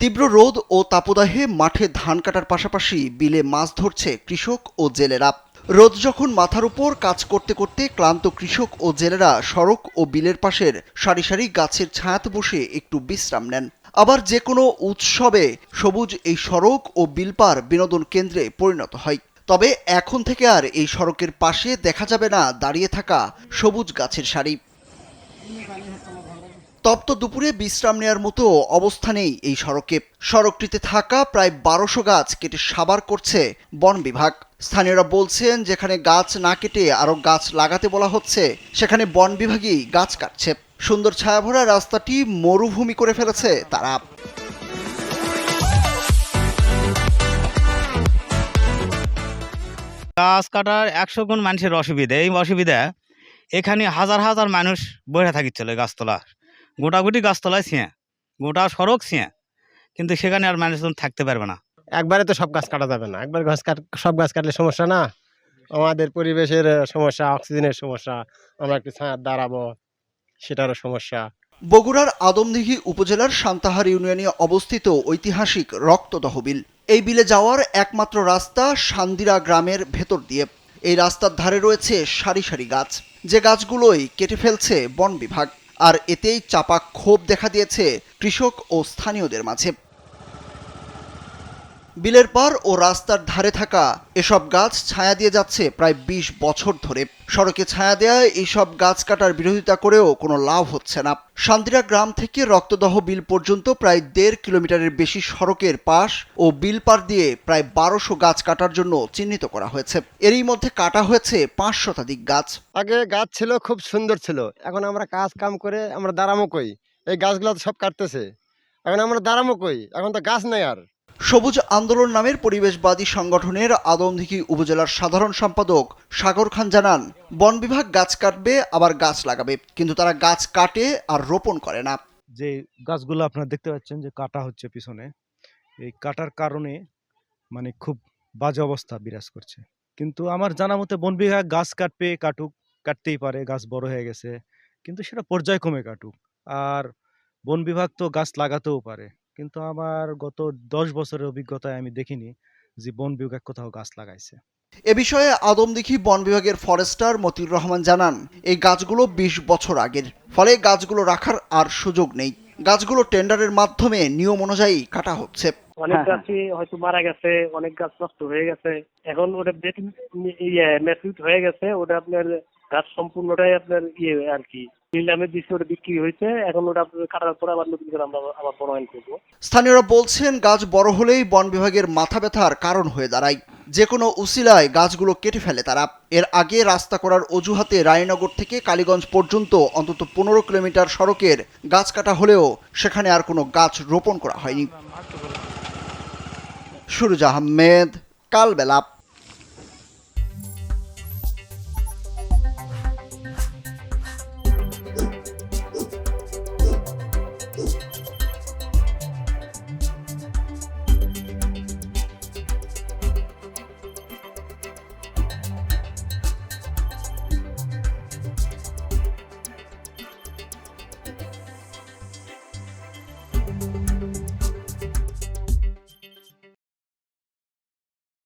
তীব্র রোদ ও তাপদাহে মাঠে ধান কাটার পাশাপাশি বিলে মাছ ধরছে কৃষক ও জেলেরা। রোদ যখন মাথার উপর কাজ করতে করতে ক্লান্ত কৃষক ও জেলেরা সড়ক ও বিলের পাশের সারি সারি গাছের ছায়াতে বসে একটু বিশ্রাম নেন। আবার যে কোনো উৎসবে সবুজ এই সড়ক ও বিলপার বিনোদন কেন্দ্রে পরিণত হয়। তবে এখন থেকে আর এই সড়কের পাশে দেখা যাবে না দাঁড়িয়ে থাকা সবুজ গাছের সারি। তপ্ত দুপুরে বিশ্রাম নেওয়ার মতো অবস্থা নেই এই সড়কে। সড়কটিতে থাকা প্রায় বারোশো গাছ কেটে সাবার করছে বন বিভাগ। স্থানীয়রা বলছেন, যেখানে গাছ না কেটে আরও গাছ লাগাতে বলা হচ্ছে, সেখানে বন বিভাগই গাছ কাটছে। সুন্দর ছায়াভরা রাস্তাটি মরুভূমি করে ফেলেছে তারা। গাছ কাটার একশো গুণ মানুষের অসুবিধা। এই অসুবিধা এখানে হাজার হাজার মানুষ বসে থাকিচ্ছিল গাছতলা গোটাগুটি গাছতলায় ছিঁয়া গোটা সড়ক ছিঁয়া কিন্তু সেখানে আর মানুষজন থাকতে পারবে না। একবারে তো সব গাছ কাটা যাবে না। একবার গাছ কাট সব গাছ কাটলে সমস্যা না? আমাদের পরিবেশের সমস্যা অক্সিজেনের সমস্যা আমরা একটু ছায়ার দাঁড়াবো সেটারও সমস্যা। বগুড়ার আদমদিঘি উপজেলার সান্তাহার ইউনিয়নে অবস্থিত ঐতিহাসিক রক্ত তহবিল। এই বিলে যাওয়ার একমাত্র রাস্তা সান্দিরা গ্রামের ভেতর দিয়ে। এই রাস্তার ধারে রয়েছে সারি সারি গাছ। যে গাছগুলোই কেটে ফেলছে বন বিভাগ। আর এতেই চাপা ক্ষোভ দেখা দিয়েছে কৃষক ও স্থানীয়দের মাঝে। বিলের পার ও রাস্তার ধারে থাকা এসব গাছ ছায়া দিয়ে যাচ্ছে প্রায় ২০ বছর ধরে। সড়কে ছায়া দেওয়ায় এইসব গাছ কাটার বিরোধিতা করেও কোনো লাভ হচ্ছে না। শান্তিরা গ্রাম থেকে রক্তদহ বিল পর্যন্ত প্রায় দেড় কিলোমিটারের বেশি সড়কের পাশ ও বিল পার দিয়ে প্রায় বারোশো গাছ কাটার জন্য চিহ্নিত করা হয়েছে। এরই মধ্যে কাটা হয়েছে পাঁচ শতাধিক গাছ। আগে গাছ ছিল, খুব সুন্দর ছিল। এখন আমরা কাজ কাম করে আমরা দাঁড়ামো কই? এই গাছগুলো সব কাটতেছে। এখন আমরা দাঁড়ামো কই? এখন তো গাছ নেই আর। সবুজ আন্দোলন নামের পরিবেশবাদী সংগঠনের আদমদিঘি উপজেলার সাধারণ সম্পাদক সাগর খান জানান, বন বিভাগ গাছ কাটবে, আবার গাছ লাগাবে। কিন্তু তারা গাছ কাটে আর রোপণ করে না। যে গাছগুলো আপনারা দেখতে পাচ্ছেন যে কাটা হচ্ছে পিছনে, এই কাটার কারণে মানে খুব বাজে অবস্থা বিরাজ করছে। কিন্তু আমার জানা মতে বন বিভাগ গাছ কাটবে, কাটুক, কাটতেই পারে, গাছ বড় হয়ে গেছে। কিন্তু সেটা পর্যায়ক্রমে কাটুক। আর বন বিভাগ তো গাছ লাগাতেও পারে। কিন্তু আমার গত দশ বছরের অভিজ্ঞতায় আমি দেখিনি যে বন বিভাগ কোথাও গাছ লাগাইছে। এ বিষয়ে আদমদিঘি বন বিভাগের ফরেস্টার মতিউর রহমান জানান, এই গাছগুলো ২০ বছর আগের। ফলে গাছগুলো রাখার আর সুযোগ নেই। গাছগুলো টেন্ডারের মাধ্যমে নিয়ম অনুযায়ী কাটা হচ্ছে। অনেক হ্যাঁ, গাছই হয়তো মারা গেছে অনেক গাছ নষ্ট হয়ে গেছে। এখন ওটা ইয়ে ম্যাচিউড হয়ে গেছে ওটা আপনার গাছ সম্পূর্ণটাই আপনার ইয়ে আর কি। নিলামে দিচ্ছে ওটা বিক্রি হয়েছে এখন ওটা কাটার পরে আবার নতুন করে আমরা আবার বনায়ন করব। স্থানীয়রা বলছেন গাছ বড় হলেই বন বিভাগের মাথা ব্যথার কারণ হয়ে দাঁড়ায়। যে কোনো উসিলায় গাছগুলো কেটে ফেলে। তারা এর আগে রাস্তা করার অজুহাতে রায়নগর থেকে কালীগঞ্জ পর্যন্ত অন্তত পনেরো কিলোমিটার সড়কের গাছ কাটা হলেও সেখানে আর কোনো গাছ রোপণ করা হয়নি। সুরজ আহমেদ, কালবেলা।